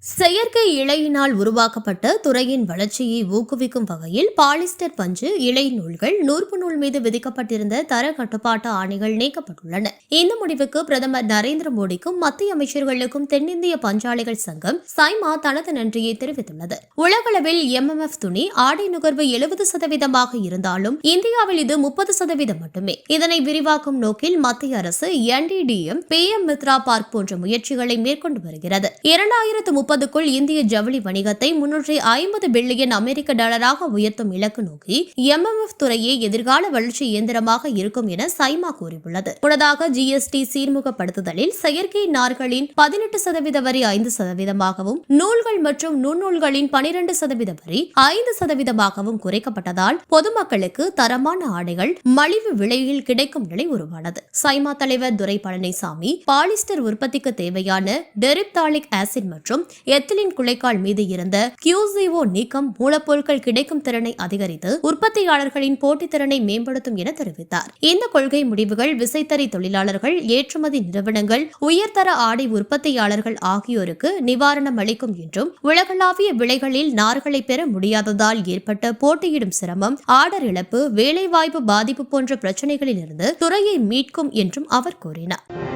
செயற்கை இழையினால் உருவாக்கப்பட்ட துறையின் வளர்ச்சியை ஊக்குவிக்கும் வகையில் பாலிஸ்டர் பஞ்சு இழை நூல்கள் நூற்பு நூல் மீது விதிக்கப்பட்டிருந்த தர கட்டுப்பாட்டு ஆணைகள் நீக்கப்பட்டுள்ளன. இந்த முடிவுக்கு பிரதமர் நரேந்திர மோடிக்கும் மத்திய அமைச்சர்களுக்கும் தென்னிந்திய பஞ்சாலைகள் சங்கம் சைமா தனது நன்றியை தெரிவித்துள்ளது. உலகளவில் எம்எம்எஃப் துணி ஆடை நுகர்வு எழுபது சதவீதமாக இருந்தாலும் இந்தியாவில் இது முப்பது சதவீதம் மட்டுமே. இதனை விரிவாக்கும் நோக்கில் மத்திய அரசு NTTM P M Mitra park போன்ற முயற்சிகளை மேற்கொண்டு வருகிறது. இரண்டாயிரத்து முப்பதுக்குள் இந்திய ஜவுளி வணிகத்தை முன்னூற்றி ஐம்பது பில்லியன் அமெரிக்க டாலராக உயர்த்தும் இலக்கு நோக்கி எம்எம்எஃப் துறையே எதிர்கால வளர்ச்சி இயந்திரமாக இருக்கும் என சைமா கூறியுள்ளது. முன்னதாக ஜிஎஸ்டி சீர்முகப்படுத்துதலில் செயற்கை நார்களின் பதினெட்டு சதவீத வரி ஐந்து சதவீதமாகவும் நூல்கள் மற்றும் நுண்ணூல்களின் பனிரெண்டு சதவீத வரி ஐந்து சதவீதமாகவும் குறைக்கப்பட்டதால் பொதுமக்களுக்கு தரமான ஆடைகள் மலிவு விலையில் கிடைக்கும் நிலை உருவானது. சைமா தலைவர் துரை பழனிசாமி பாலிஸ்டர் உற்பத்திக்கு தேவையான டெரிப்தாலிக் ஆசிட் மற்றும் எத்திலின் குலைக்கால் மீது இருந்த கியூசிஓ நீக்கம் மூலப்பொருட்கள் கிடைக்கும் திறனை அதிகரித்து உற்பத்தியாளர்களின் போட்டித்திறனை மேம்படுத்தும் என தெரிவித்தார். இந்த கொள்கை முடிவுகள் விசைத்தறி தொழிலாளர்கள் ஏற்றுமதி நிறுவனங்கள் உயர்தர ஆடை உற்பத்தியாளர்கள் ஆகியோருக்கு நிவாரணம் அளிக்கும் என்றும் உலகளாவிய விலைகளில் நார்களை பெற முடியாததால் ஏற்பட்ட போட்டியிடும் சிரமம் ஆர்டர் இழப்பு வேலைவாய்ப்பு பாதிப்பு போன்ற பிரச்சனைகளிலிருந்து துறையை மீட்கும் என்றும் அவர் கூறினார்.